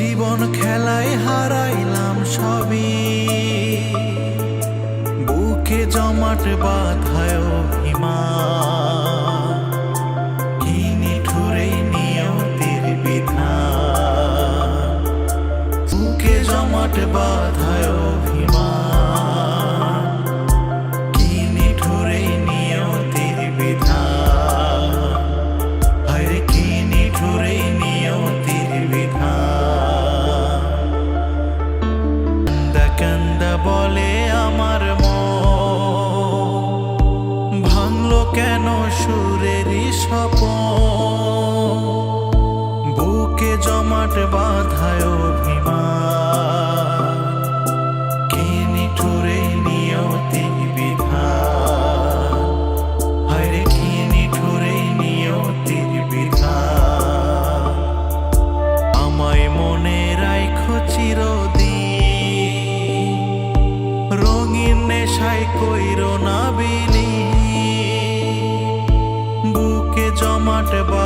জীবন খেলায় হারাইলাম সবই। বুকে জমাট বাধায় অভিমান। বুকে বাধায় কেন সুরেরই স্বপন? বুকে জমাট বাধায় অভিমান। কি আমায় মনে রঙিন নেশায় কইরো না বিলি জমাট বাধায়